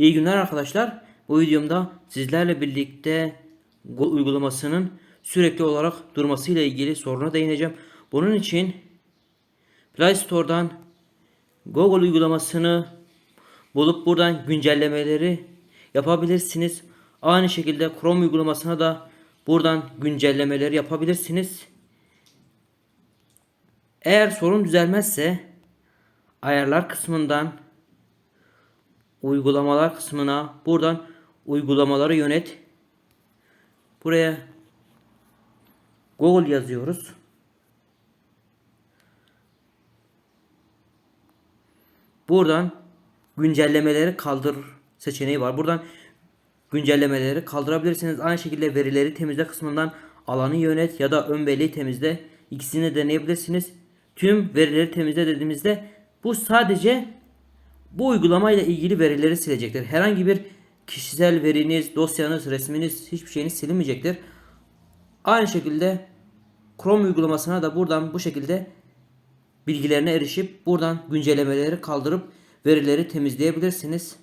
İyi günler arkadaşlar. Bu videomda sizlerle birlikte Go uygulamasının sürekli olarak durması ile ilgili soruna değineceğim. Bunun için Play Store'dan Google uygulamasını bulup buradan güncellemeleri yapabilirsiniz. Aynı şekilde Chrome uygulamasına da buradan güncellemeleri yapabilirsiniz. Eğer sorun düzelmezse ayarlar kısmından uygulamalar kısmına buradan uygulamaları yönet. Buraya Google yazıyoruz. Buradan güncellemeleri kaldır seçeneği var. Buradan güncellemeleri kaldırabilirsiniz. Aynı şekilde verileri temizle kısmından alanı yönet ya da ön belleği temizle. İkisini de deneyebilirsiniz. Tüm verileri temizle dediğimizde bu sadece bu uygulamayla ilgili verileri silecektir. Herhangi bir kişisel veriniz, dosyanız, resminiz hiçbir şeyiniz silinmeyecektir. Aynı şekilde Chrome uygulamasına da buradan bu şekilde bilgilerine erişip buradan güncellemeleri kaldırıp verileri temizleyebilirsiniz.